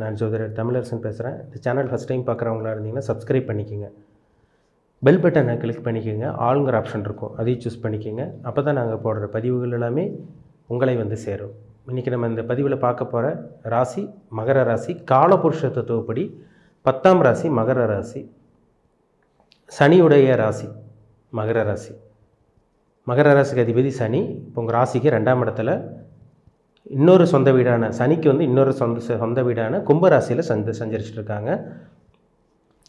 நான் ஜோதிடர் தமிழரசன் பேசுகிறேன் இந்த சேனல் ஃபஸ்ட் டைம் பார்க்குறவங்களா இருந்தீங்கன்னா சப்ஸ்கிரைப் பண்ணிக்கோங்க. பெல் பட்டனை கிளிக் பண்ணிக்கோங்க. ஆளுங்கிற ஆப்ஷன் இருக்கும். அதையும் சூஸ் பண்ணிக்கோங்க. அப்போ தான் நாங்கள் போடுற பதிவுகள் எல்லாமே உங்களை வந்து சேரும். இன்றைக்கி நம்ம இந்த பதிவில் பார்க்க போகிற ராசி மகர ராசி காலபுருஷ தத்துவப்படி பத்தாம் ராசி மகர ராசி சனியுடைய ராசி மகர ராசி. மகர ராசிக்கு அதிபதி சனி. இப்போ உங்கள் ராசிக்கு ரெண்டாம் இடத்துல இன்னொரு சொந்த வீடான சனிக்கு வந்து இன்னொரு சொந்த சொந்த வீடான கும்பராசியில் சந்த சஞ்சரிச்சிட்டு இருக்காங்க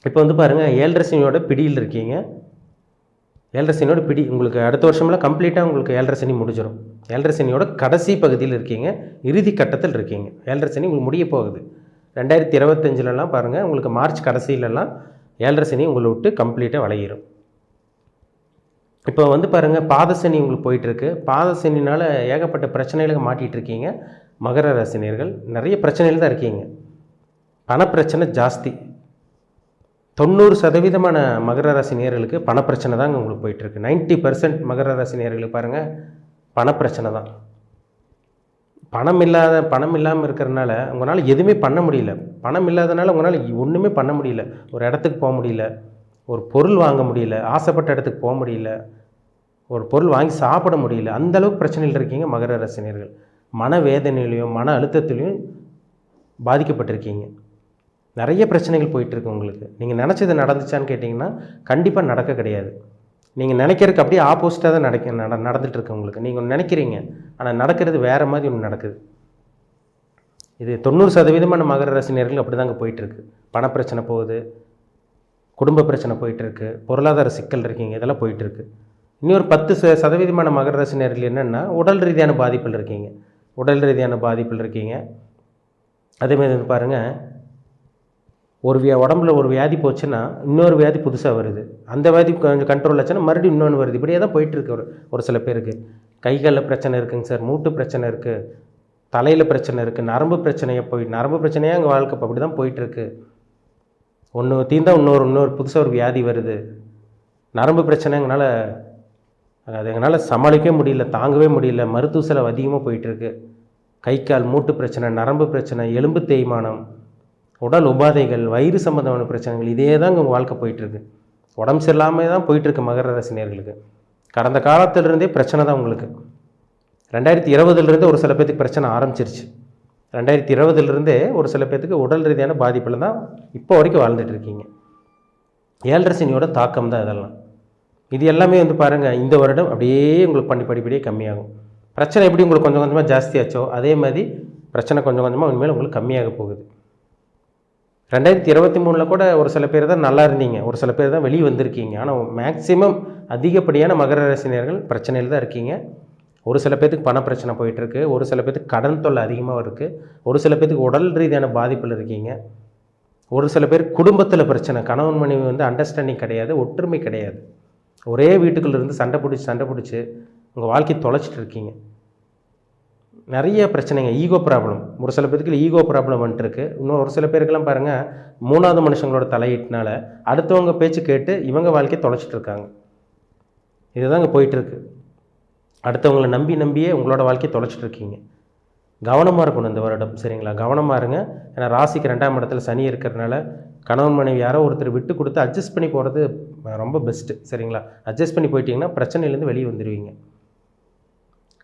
இப்போ வந்து பாருங்கள் ஏழரை சனியோட பிடியில் இருக்கீங்க. ஏழரை சனியோட பிடி உங்களுக்கு அடுத்த வருஷமெல்லாம் கம்ப்ளீட்டாக உங்களுக்கு ஏழரை சனி முடிஞ்சிடும் ஏழரை சனியோட கடைசி பகுதியில் இருக்கீங்க இறுதி கட்டத்தில் இருக்கீங்க. ஏழரை சனி உங்களுக்கு முடிய போகுது. ரெண்டாயிரத்தி இருபத்தஞ்சிலலாம் பாருங்கள் உங்களுக்கு மார்ச் கடைசியிலலாம் ஏழரை சனி உங்களை விட்டு கம்ப்ளீட்டாக விளையிடும் இப்போ வந்து பாருங்கள் பாதசனி உங்களுக்கு போயிட்டுருக்கு. பாதசனினால் ஏகப்பட்ட பிரச்சனைகளை மாட்டிகிட்டு இருக்கீங்க மகர ரசினியர்கள் நிறைய பிரச்சனைகள் தான் இருக்கீங்க. பணப்பிரச்சனை ஜாஸ்தி. தொண்ணூறு சதவீதமான மகர ராசி நேர்களுக்கு பணப்பிரச்சனை தாங்க உங்களுக்கு போயிட்டுருக்கு. நைன்ட்டி பர்சன்ட் மகர ராசி நேர்களுக்கு பாருங்கள் பணப்பிரச்சனை தான். பணம் இல்லாத பணம் இல்லாமல் இருக்கிறனால உங்களால் எதுவுமே பண்ண முடியல. பணம் இல்லாதனால உங்களால் ஒன்றுமே பண்ண முடியல. ஒரு இடத்துக்கு போக முடியல. ஒரு பொருள் வாங்க முடியல. ஆசைப்பட்ட இடத்துக்கு போக முடியல. ஒரு பொருள் வாங்கி சாப்பிட முடியல. அந்தளவுக்கு பிரச்சனையில் இருக்கீங்க மகர ரசிகர்கள் மனவேதனையிலையும் மன அழுத்தத்துலேயும் பாதிக்கப்பட்டிருக்கீங்க. நிறைய பிரச்சனைகள் போயிட்டுருக்கு உங்களுக்கு. நீங்கள் நினச்சது நடந்துச்சான்னு கேட்டிங்கன்னா கண்டிப்பாக நடக்க கிடையாது. நீங்கள் நினைக்கிறதுக்கு அப்படியே ஆப்போசிட்டாக தான் நடக்க நட நடந்துகிட்ருக்கு உங்களுக்கு. நீங்கள் ஒன்று நினைக்கிறீங்க ஆனால் நடக்கிறது வேறு மாதிரி ஒன்று நடக்குது. இது தொண்ணூறு சதவீதமான மகர ரசினியர்கள் அப்படி தாங்க போயிட்டுருக்கு பணப்பிரச்சனை போகுது குடும்ப பிரச்சனை போயிட்டுருக்கு பொருளாதார சிக்கல் இருக்கீங்க இதெல்லாம் போயிட்டுருக்கு இன்னொரு பத்து சதவீதமான மகர ராசி என்னென்னா உடல் ரீதியான பாதிப்பில் இருக்கீங்க. உடல் ரீதியான பாதிப்பில் இருக்கீங்க. அதேமாதிரி வந்து பாருங்கள் ஒரு வியா உடம்புல ஒரு வியாதி போச்சுன்னா இன்னொரு வியாதி புதுசாக வருது. அந்த வியாதி கொஞ்சம் கண்ட்ரோல் ஆச்சுன்னா மறுபடியும் இன்னொன்று வருது. இப்படியே தான் போயிட்டுருக்கு ஒரு ஒரு சில பேருக்கு. கைகளில் பிரச்சனை இருக்குங்க சார். மூட்டு பிரச்சனை இருக்குது தலையில் பிரச்சனை இருக்குது நரம்பு பிரச்சனையை போய் நரம்பு பிரச்சனையாக அங்கே வாழ்க்கை அப்படி தான் போயிட்டுருக்கு ஒன்று தீர்ந்தால் இன்னொரு இன்னொரு புதுசாக ஒரு வியாதி வருது. நரம்பு பிரச்சனை எங்களால் அது எங்களால் சமாளிக்கவே முடியல தாங்கவே முடியல. மருத்துவ செலவு அதிகமாக போயிட்டுருக்கு. கை கால் மூட்டு பிரச்சனை நரம்பு பிரச்சனை எலும்பு தேய்மானம் உடல் உபாதைகள் வயிறு சம்மந்தமான பிரச்சனைகள் இதே தான் உங்கள் வாழ்க்கை போயிட்டுருக்கு. உடம்பு சரியில்லாமல் தான் போயிட்டுருக்கு மகர ரசினியர்களுக்கு கடந்த காலத்திலிருந்தே பிரச்சனை தான் உங்களுக்கு. ரெண்டாயிரத்தி இருபதுலேருந்தே ஒரு சில பேர்த்துக்கு பிரச்சனை ஆரம்பிச்சிருச்சு. ரெண்டாயிரத்தி இருபதுலேருந்தே ஒரு சில பேர்த்துக்கு உடல் ரீதியான பாதிப்பில் தான் இப்போ வரைக்கும் வாழ்ந்துட்டு இருக்கீங்க. ஏழரசினியோட தாக்கம் தான் இதெல்லாம். இது எல்லாமே வந்து பாருங்கள் இந்த வருடம் அப்படியே உங்களுக்கு பண்ணி படிப்படியே கம்மியாகும். பிரச்சனை எப்படி உங்களுக்கு கொஞ்சம் கொஞ்சமாக ஜாஸ்தியாச்சோ அதே மாதிரி பிரச்சனை கொஞ்சம் கொஞ்சமாக உண்மையில் உங்களுக்கு கம்மியாக போகுது. ரெண்டாயிரத்தி இருபத்தி மூணில் கூட ஒரு சில பேர் தான் நல்லா இருந்தீங்க ஒரு சில பேர் தான் வெளியே வந்திருக்கீங்க. ஆனால் மேக்ஸிமம் அதிகப்படியான மகர ராசினியர்கள் பிரச்சனையில் தான் இருக்கீங்க. ஒரு சில பேர்த்துக்கு பண பிரச்சனை போயிட்டுருக்கு ஒரு சில பேர்த்துக்கு கடன் தொல்லை அதிகமாக இருக்குது ஒரு சில பேர்த்துக்கு உடல் ரீதியான பாதிப்பில் இருக்கீங்க. ஒரு சில பேர் குடும்பத்தில் பிரச்சனை கணவன் மனைவி வந்து அண்டர்ஸ்டாண்டிங் கிடையாது ஒற்றுமை கிடையாது. ஒரே வீட்டுக்குள்ளேருந்து சண்டை பிடிச்சி சண்டை பிடிச்சி உங்கள் வாழ்க்கையை தொலைச்சிட்டு இருக்கீங்க. நிறைய பிரச்சனைங்க ஈகோ ப்ராப்ளம் ஒரு சில பேருக்கு ஈகோ ப்ராப்ளம் வந்துட்டு இருக்கு. இன்னும் ஒரு சில பேருக்கெல்லாம் பாருங்கள் மூணாவது மனுஷங்களோட தலையீட்டினால அடுத்தவங்க பேச்சு கேட்டு இவங்க வாழ்க்கையை தொலைச்சிட்டு இருக்காங்க. இதுதாங்க போயிட்டுருக்கு அடுத்தவங்களை நம்பி நம்பியே உங்களோட வாழ்க்கையை தொலைச்சிட்டு இருக்கீங்க. கவனமாக இருக்கணும் இந்த வருடம் சரிங்களா? கவனமாக இருங்க. ஏன்னா ராசிக்கு ரெண்டாம் இடத்துல சனி இருக்கிறதுனால கணவன் மனைவி யாரோ ஒருத்தர் விட்டு கொடுத்து அட்ஜஸ்ட் பண்ணி போகிறது ரொம்ப பெஸ்ட்டு சரிங்களா? அட்ஜஸ்ட் பண்ணி போயிட்டீங்கன்னா பிரச்சனையிலேருந்து வெளியே வந்துடுவீங்க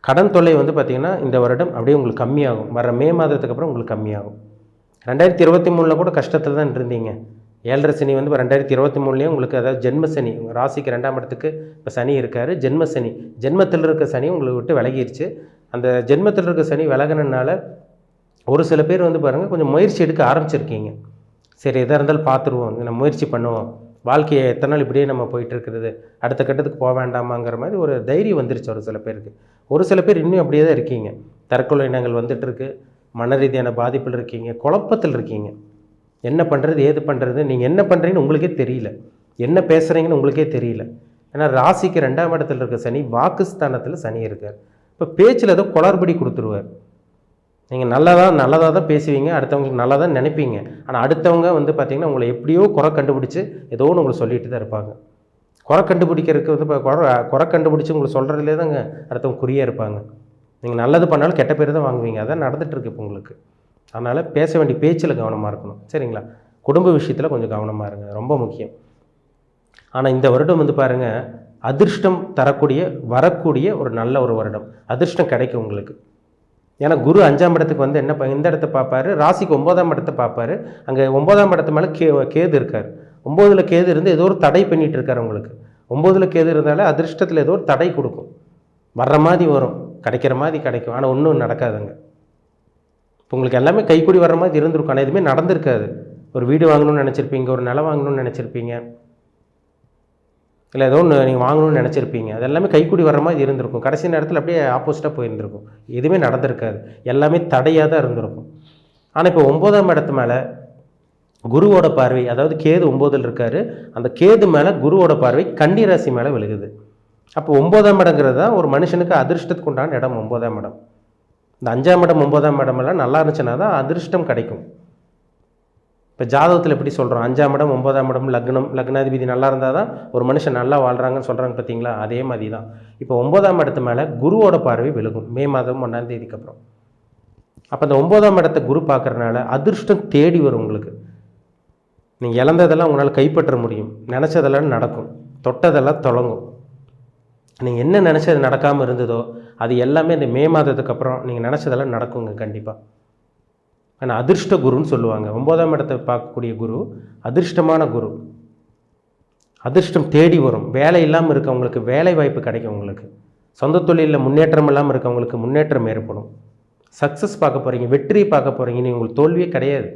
கடன் தொல்லை வந்து பார்த்திங்கன்னா இந்த வருடம் அப்படியே உங்களுக்கு கம்மியாகும். வர மே மாதத்துக்கு அப்புறம் உங்களுக்கு கம்மியாகும். ரெண்டாயிரத்தி இருபத்தி மூணில் கூட கஷ்டத்தில் தான் இருந்தீங்க. ஏழரை சனி வந்து இப்போ ரெண்டாயிரத்தி இருபத்தி மூணுலேயும் உங்களுக்கு அதாவது ஜென்ம சனி ராசிக்கு ரெண்டாம் இடத்துக்கு இப்போ சனி இருக்கார் ஜென்ம சனி. ஜென்மத்தில் இருக்க சனி உங்களை விட்டு விலகிருச்சு. அந்த ஜென்மத்தில் இருக்க சனி விலகினால ஒரு சில பேர் வந்து பாருங்கள் கொஞ்சம் முயற்சி எடுக்க ஆரம்பிச்சிருக்கீங்க. சரி எதாக இருந்தாலும் பார்த்துருவோம் நம்ம முயற்சி பண்ணுவோம். வாழ்க்கையை எத்தனை நாள் இப்படியே நம்ம போயிட்டுருக்கிறது? அடுத்த கட்டத்துக்கு போக வேண்டாமாங்கிற மாதிரி ஒரு தைரியம் வந்துருச்சு ஒரு சில பேருக்கு. ஒரு சில பேர் இன்னும் அப்படியே தான் இருக்கீங்க. தற்கொலை இனங்கள் வந்துட்டுருக்கு. மன ரீதியான பாதிப்பில் இருக்கீங்க. குழப்பத்தில் இருக்கீங்க. என்ன பண்ணுறது ஏது பண்ணுறது நீங்கள் என்ன பண்ணுறீங்கன்னு உங்களுக்கே தெரியல. என்ன பேசுகிறீங்கன்னு உங்களுக்கே தெரியல. ஏன்னா ராசிக்கு ரெண்டாம் இடத்துல இருக்க சனி வாக்குஸ்தானத்தில் சனி இருக்கார். இப்போ பேச்சில் ஏதோ குளறுபடி கொடுத்துருவார். நீங்கள் நல்லதாக நல்லதாக தான் பேசுவீங்க அடுத்தவங்களுக்கு நல்லா தான் நினைப்பீங்க. ஆனால் அடுத்தவங்க வந்து பார்த்திங்கன்னா உங்களை எப்படியோ குறை கண்டுபிடிச்சி ஏதோ ஒன்று உங்களை சொல்லிட்டு தான் இருப்பாங்க. குறை கண்டுபிடிக்கிறதுக்கு வந்து இப்போ குறை குறை கண்டுபிடிச்சி உங்களுக்கு சொல்கிறதுலே தாங்க அடுத்தவங்க குறியாக இருப்பாங்க. நீங்கள் நல்லது பண்ணாலும் கெட்ட பேர் தான் வாங்குவீங்க. அதான் நடந்துகிட்ருக்கு இப்போ உங்களுக்கு. அதனால் பேச வேண்டிய பேச்சில் கவனமாக இருக்கணும். சரிங்களா? குடும்ப விஷயத்தில் கொஞ்சம் கவனமாக இருங்க. ரொம்ப முக்கியம். ஆனால் இந்த வருடம் வந்து பாருங்கள் அதிர்ஷ்டம் தரக்கூடிய வரக்கூடிய ஒரு நல்ல ஒரு வருடம். அதிர்ஷ்டம் கிடைக்கும் உங்களுக்கு. ஏன்னா குரு அஞ்சாம் இடத்துக்கு வந்து என்ன ப- இந்த இடத்த பார்ப்பாரு ராசிக்கு ஒன்பதாம் இடத்த பார்ப்பாரு. அங்கே ஒன்பதாம் இடத்து மேலே கே கேது இருக்கார். ஒம்போதில் கேது இருந்து ஏதோ ஒரு தடை பண்ணிகிட்டு இருக்கார் உங்களுக்கு ஒம்போதில் கேது இருந்தாலே அதிர்ஷ்டத்தில் ஏதோ ஒரு தடை கொடுக்கும். வர்ற மாதிரி வரும். கிடைக்கிற மாதிரி கிடைக்கும். ஆனால் ஒன்றும் நடக்காதுங்க. இப்போ உங்களுக்கு எல்லாமே கைக்கூடி வர்ற மாதிரி இருந்திருக்கும். ஆனால் எதுவுமே நடந்திருக்காது. ஒரு வீடு வாங்கணும்னு நினச்சிருப்பீங்க ஒரு நிலம் வாங்கணும்னு நினச்சிருப்பீங்க. இல்லை ஏதோ ஒன்று நீங்கள் வாங்கணும்னு நினச்சிருப்பீங்க. அது எல்லாமே கைக்கூடி வர்ற மாதிரி இருந்திருக்கும். கடைசி நேரத்தில் அப்படியே ஆப்போசிட்டாக போயிருந்திருக்கும். எதுவுமே நடந்திருக்காது. எல்லாமே தடையாக தான் இருந்திருக்கும். ஆனால் இப்போ ஒம்போதாம் இடத்து மேலே குருவோட பார்வை அதாவது கேது ஒம்போதில் இருக்காரு. அந்த கேது மேலே குருவோட பார்வை கன்னி ராசி மேலே விழுகுது. அப்போ ஒம்போதாம் இடங்கிறது தான் ஒரு மனுஷனுக்கு அதிர்ஷ்டத்துக்கு உண்டான இடம் ஒம்போதாம் இடம். இந்த அஞ்சாம் இடம் ஒம்போதாம் இடமெல்லாம் நல்லா இருந்துச்சுன்னா தான் அதிர்ஷ்டம் கிடைக்கும். இப்போ ஜாதகத்தில் எப்படி சொல்கிறோம் அஞ்சாம் இடம் ஒன்பதாம் இடம் லக்னம் லக்னாதிபதி நல்லா இருந்தால் தான் ஒரு மனுஷன் நல்லா வாழ்கிறாங்கன்னு சொல்கிறாங்க பார்த்தீங்களா அதே மாதிரி தான் இப்போ ஒன்பதாம் இடத்து மேலே குருவோட பார்வை விழுகும் மே மாதம் ஒன்றாம் தேதிக்கு அப்புறம் அப்போ அந்த ஒன்பதாம் இடத்தை குரு பார்க்கறனால அதிர்ஷ்டம் தேடி வரும் உங்களுக்கு. நீங்கள் இழந்ததெல்லாம் உங்களால் கைப்பற்ற முடியும். நினச்சதெல்லாம் நடக்கும். தொட்டதெல்லாம் தொடங்கும். நீங்கள் என்ன நினச்சது நடக்காமல் இருந்ததோ அது எல்லாமே இந்த மே மாதத்துக்கு அப்புறம் நீங்கள் நினச்சதெல்லாம் நடக்குங்க கண்டிப்பாக ஆனால் அதிர்ஷ்ட குருன்னு சொல்லுவாங்க. ஒன்பதாம் இடத்தை பார்க்கக்கூடிய குரு அதிர்ஷ்டமான குரு. அதிர்ஷ்டம் தேடி வரும். வேலை இல்லாமல் இருக்கவங்களுக்கு வேலை வாய்ப்பு கிடைக்கும் உங்களுக்கு. சொந்த தொழிலில் முன்னேற்றம் இல்லாமல் இருக்கவங்களுக்கு முன்னேற்றம் ஏற்படும். சக்ஸஸ் பார்க்க போகிறீங்க வெற்றி பார்க்க போகிறீங்க நீ உங்களுக்கு தோல்வியே கிடையாது.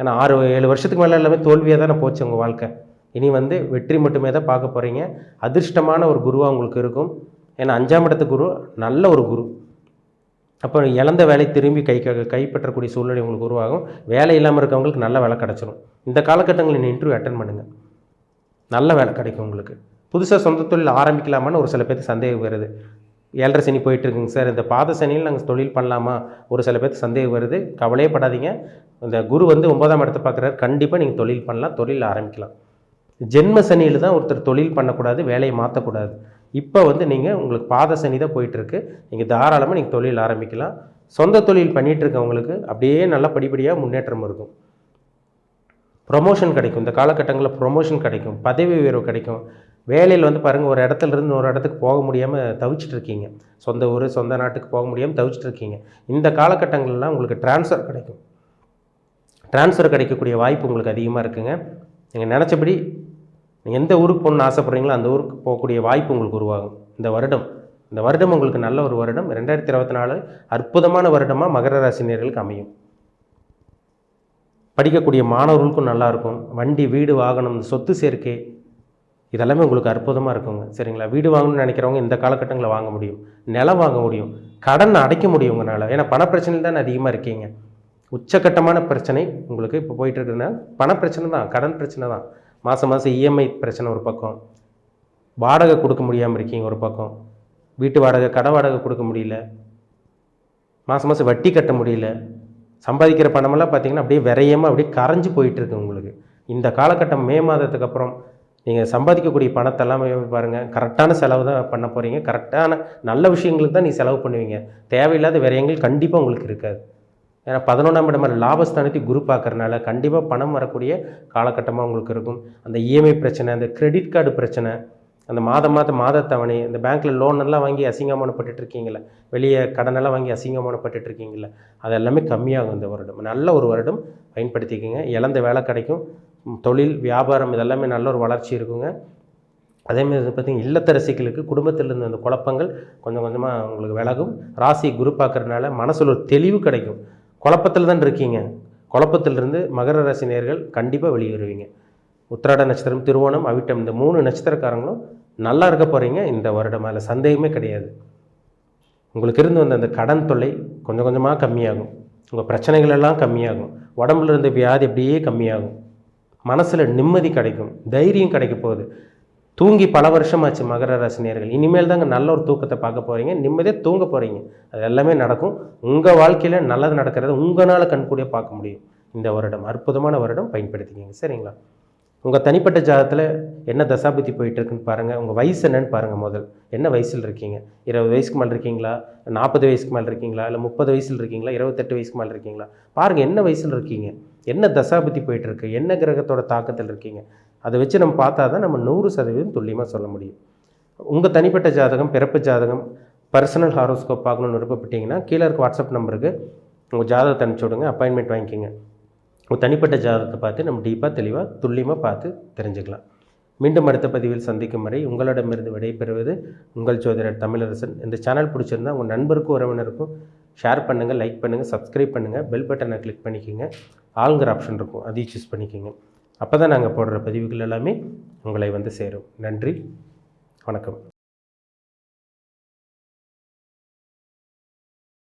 ஏன்னா ஆறு ஏழு வருஷத்துக்கு மேலே எல்லாமே தோல்வியாக தானே போச்சு உங்கள் வாழ்க்கை. இனி வந்து வெற்றி மட்டுமே தான் பார்க்க போகிறீங்க அதிர்ஷ்டமான ஒரு குருவாக உங்களுக்கு இருக்கும். ஏன்னா அஞ்சாம் இடத்து குரு நல்ல ஒரு குரு. அப்போ இழந்த வேலை திரும்பி கை கைப்பற்றக்கூடிய சூழ்நிலை உங்களுக்கு உருவாகும். வேலை இல்லாமல் இருக்கவங்களுக்கு நல்ல வேலை கிடச்சிரும். இந்த காலகட்டங்களில் நீ இன்டர்வியூ அட்டன் பண்ணுங்கள் நல்ல வேலை கிடைக்கும் உங்களுக்கு. புதுசாக சொந்த தொழில் ஆரம்பிக்கலாமான்னு ஒரு சில பேருக்கு சந்தேகம் வருது. ஏழரை சனி போயிட்டு இருக்குங்க சார். இந்த பாத சனியில் நாங்கள் தொழில் பண்ணலாமா? ஒரு சில பேருக்கு சந்தேகம் வருது. கவலையே படாதீங்க. இந்த குரு வந்து ஒன்பதாம் இடத்தை பார்க்குறாரு. கண்டிப்பாக நீங்கள் தொழில் பண்ணலாம் தொழில் ஆரம்பிக்கலாம். ஜென்ம சனியில் தான் ஒருத்தர் தொழில் பண்ணக்கூடாது வேலையை மாற்றக்கூடாது இப்போ வந்து நீங்கள் உங்களுக்கு பாத சனி தான் போயிட்டுருக்கு. நீங்கள் தாராளமாக நீங்கள் தொழில் ஆரம்பிக்கலாம். சொந்த தொழில் பண்ணிகிட்டு இருக்கவங்களுக்கு அப்படியே நல்லா படிப்படியாக முன்னேற்றம் இருக்கும். ப்ரொமோஷன் கிடைக்கும். இந்த காலகட்டங்களில் ப்ரொமோஷன் கிடைக்கும். பதவி உயர்வு கிடைக்கும். வேலையில் வந்து பாருங்கள் ஒரு இடத்துல இருந்து ஒரு இடத்துக்கு போக முடியாமல் தவிச்சிட்டு இருக்கீங்க சொந்த ஊர் சொந்த நாட்டுக்கு போக முடியாமல் தவிச்சிட்டு இருக்கீங்க இந்த காலகட்டங்கள்லாம் உங்களுக்கு ட்ரான்ஸ்ஃபர் கிடைக்கும். ட்ரான்ஸ்ஃபர் கிடைக்கக்கூடிய வாய்ப்பு உங்களுக்கு அதிகமாக இருக்குங்க. நீங்கள் நினச்சபடி நீங்கள் எந்த ஊருக்கு போகணுன்னு ஆசைப்பட்றீங்களோ அந்த ஊருக்கு போகக்கூடிய வாய்ப்பு உங்களுக்கு உருவாகும். இந்த வருடம் இந்த வருடம் உங்களுக்கு நல்ல ஒரு வருடம். ரெண்டாயிரத்தி இருபத்தி நாலு அற்புதமான வருடமாக மகர ராசினியர்களுக்கு அமையும். படிக்கக்கூடிய மாணவர்களுக்கும் நல்லாயிருக்கும் வண்டி வீடு வாகனம் சொத்து சேர்க்கை இதெல்லாமே உங்களுக்கு அற்புதமாக இருக்குங்க. சரிங்களா? வீடு வாங்கணும்னு நினைக்கிறவங்க இந்த காலகட்டங்களில் வாங்க முடியும். நிலம் வாங்க முடியும். கடன் அடைக்க முடியும் உங்களால். ஏன்னா பணப்பிரச்சனையில் தான் அதிகமாக இருக்கீங்க. உச்சக்கட்டமான பிரச்சனை உங்களுக்கு இப்போ போயிட்டு இருக்குதுன்னா பணப்பிரச்சனை தான் கடன் பிரச்சனை தான். மாதம் மாதம் இஎம்ஐ பிரச்சனை ஒரு பக்கம். வாடகை கொடுக்க முடியாமல் இருக்கீங்க ஒரு பக்கம். வீட்டு வாடகை கடை வாடகை கொடுக்க முடியல. மாதம் மாதம் வட்டி கட்ட முடியல. சம்பாதிக்கிற பணமெல்லாம் பார்த்தீங்கன்னா அப்படியே விரையமாக அப்படியே கரைஞ்சி போயிட்டுருக்கு உங்களுக்கு. இந்த காலகட்டம் மே மாதத்துக்கு அப்புறம் நீங்கள் சம்பாதிக்கக்கூடிய பணத்தெல்லாமே பாருங்கள் கரெக்டான செலவு தான் பண்ண போகிறீங்க கரெக்டான நல்ல விஷயங்களுக்கு தான் நீ செலவு பண்ணுவீங்க. தேவையில்லாத விரயங்கள் கண்டிப்பாக உங்களுக்கு இருக்காது. ஏன்னா பதினொன்றாம் இடம் லாபஸ்தானத்தை குரு பார்க்குறனால கண்டிப்பாக பணம் வரக்கூடிய காலகட்டமாக உங்களுக்கு இருக்கும். அந்த இஎம்ஐ பிரச்சனை அந்த கிரெடிட் கார்டு பிரச்சனை அந்த மாதம் மாதம் மாத தவணை இந்த பேங்க்கில் லோன் எல்லாம் வாங்கி அசிங்கமானப்பட்டு இருக்கீங்களே வெளியே கடனெல்லாம் வாங்கி அசிங்கமானப்பட்டு இருக்கீங்களே அது எல்லாமே கம்மியாகும் இந்த வருடம். நல்ல ஒரு வருடம். பயன்படுத்திக்கோங்க. இழந்த வேலை கிடைக்கும். தொழில் வியாபாரம் இதெல்லாமே நல்ல ஒரு வளர்ச்சி இருக்குங்க. அதேமாதிரி பார்த்தீங்கன்னா இல்லத்தரசிகளுக்கு குடும்பத்தில் இருந்த அந்த குழப்பங்கள் கொஞ்சம் கொஞ்சமாக உங்களுக்கு விலகும். ராசி குரு பார்க்குறதுனால மனசில் ஒரு தெளிவு கிடைக்கும். குழப்பத்தில் தான் இருக்கீங்க. குழப்பத்திலிருந்து மகர ராசி நேர்கள் கண்டிப்பாக வெளியேறுவீங்க. உத்திராட நட்சத்திரம் திருவோணம் அவிட்டம் இந்த மூணு நட்சத்திரக்காரங்களும் நல்லா இருக்க போகிறீங்க இந்த வருடம் அதில் சந்தேகமே கிடையாது. உங்களுக்கு இருந்து வந்த அந்த கடன் தொல்லை கொஞ்சம் கொஞ்சமாக கம்மியாகும். உங்கள் பிரச்சனைகள் எல்லாம் கம்மியாகும். உடம்புல இருந்த வியாதி அப்படியே கம்மியாகும். மனசில் நிம்மதி கிடைக்கும். தைரியம் கிடைக்க போகுது. தூங்கி பல வருஷமாச்சு மகர ராசினியர்கள் இனிமேல் தாங்க நல்ல ஒரு தூக்கத்தை பார்க்க போகிறீங்க நிம்மதியாக தூங்க போகிறீங்க அது எல்லாமே நடக்கும். உங்கள் வாழ்க்கையில் நல்லது நடக்கிறத உங்களால் கண்கூடியாக பார்க்க முடியும். இந்த வருடம் அற்புதமான வருடம். பயன்படுத்திக்கிங்க. சரிங்களா? உங்கள் தனிப்பட்ட ஜாதத்தில் என்ன தசாபுத்தி போயிட்டுருக்குன்னு பாருங்கள் உங்கள் வயசு என்னன்னு பாருங்கள் முதல். என்ன வயசில் இருக்கீங்க? இருபது வயசுக்கு மேலே இருக்கீங்களா? நாற்பது வயசுக்கு மேலே இருக்கீங்களா? இல்லை முப்பது வயசில் இருக்கீங்களா? இருபத்தெட்டு வயசுக்கு மேலே இருக்கீங்களா? பாருங்கள் என்ன வயசில் இருக்கீங்க? என்ன தசாபுத்தி போயிட்டுருக்கு? என்ன கிரகத்தோட தாக்கத்தில் இருக்கீங்க? அதை வச்சு நம்ம பார்த்தா தான் நம்ம நூறு சதவீதம் துல்லியமாக சொல்ல முடியும். உங்கள் தனிப்பட்ட ஜாதகம் பிறப்பு ஜாதகம் பர்சனல் ஹாரோஸ்கோப் பார்க்கணுன்னு விருப்பப்பட்டீங்கன்னா கீழே இருக்க வாட்ஸ்அப் நம்பருக்கு உங்கள் ஜாதகத்தை அனுப்பிச்சி விடுங்க அப்பாயின்மெண்ட் வாங்கிக்கோங்க. உங்கள் தனிப்பட்ட ஜாதகத்தை பார்த்து நம்ம டீப்பாக தெளிவாக துல்லியமாக பார்த்து தெரிஞ்சுக்கலாம். மீண்டும் அடுத்த பதிவில் சந்திக்கும் வரை உங்களிடமிருந்து விடைபெறுவது உங்கள் ஜோதிடர் தமிழரசன். இந்த சேனல் பிடிச்சிருந்தா உங்கள் நண்பருக்கும் உறவினருக்கும் ஷேர் பண்ணுங்கள் லைக் பண்ணுங்கள் சப்ஸ்கிரைப் பண்ணுங்கள் பெல் பட்டனை கிளிக் பண்ணிக்கோங்க. ஆளுங்கிற ஆப்ஷன் இருக்கும் அதையும் சூஸ் பண்ணிக்கோங்க. அப்போ தான் நாங்கள் போடுற பதிவுகள் எல்லாமே உங்களை வந்து சேரும். நன்றி. வணக்கம்.